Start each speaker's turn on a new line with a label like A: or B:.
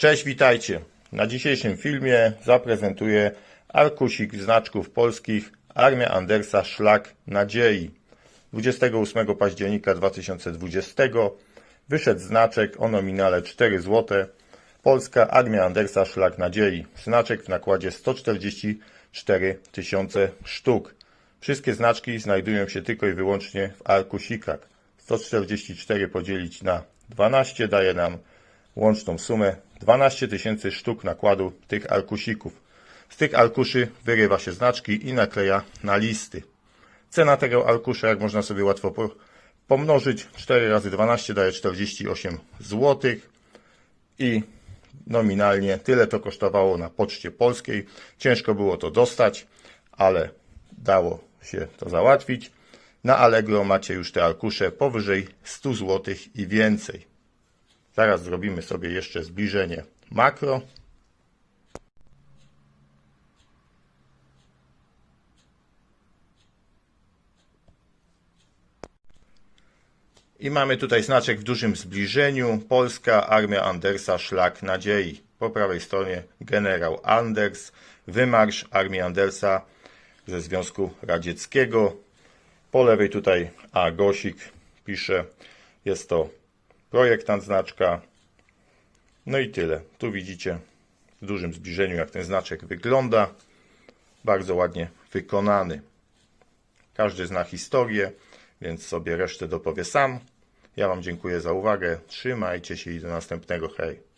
A: Cześć, witajcie. Na dzisiejszym filmie zaprezentuję arkusik znaczków polskich Armia Andersa Szlak Nadziei. 28 października 2020 wyszedł znaczek o nominale 4 zł. Polska Armia Andersa Szlak Nadziei. Znaczek w nakładzie 144 tysiące sztuk. Wszystkie znaczki znajdują się tylko i wyłącznie w arkusikach. 144 podzielić na 12 daje nam łączną sumę 12 tysięcy sztuk nakładu tych arkusików. Z tych arkuszy wyrywa się znaczki i nakleja na listy. Cena tego arkusza, jak można sobie łatwo po- pomnożyć, 4 razy 12 daje 48 zł i nominalnie tyle to kosztowało na Poczcie Polskiej. Ciężko było to dostać, ale dało się to załatwić. Na Allegro macie już te arkusze powyżej 100 zł i więcej. Zaraz zrobimy sobie jeszcze zbliżenie makro. I mamy tutaj znaczek w dużym zbliżeniu. Polska Armia Andersa Szlak Nadziei. Po prawej stronie generał Anders, wymarsz Armii Andersa ze Związku Radzieckiego. Po lewej tutaj A. Gosik pisze. Jest to projektant znaczka. No i tyle. Tu widzicie w dużym zbliżeniu, jak ten znaczek wygląda. Bardzo ładnie wykonany. Każdy zna historię, więc sobie resztę dopowie sam. Ja Wam dziękuję za uwagę. Trzymajcie się i do następnego. Hej.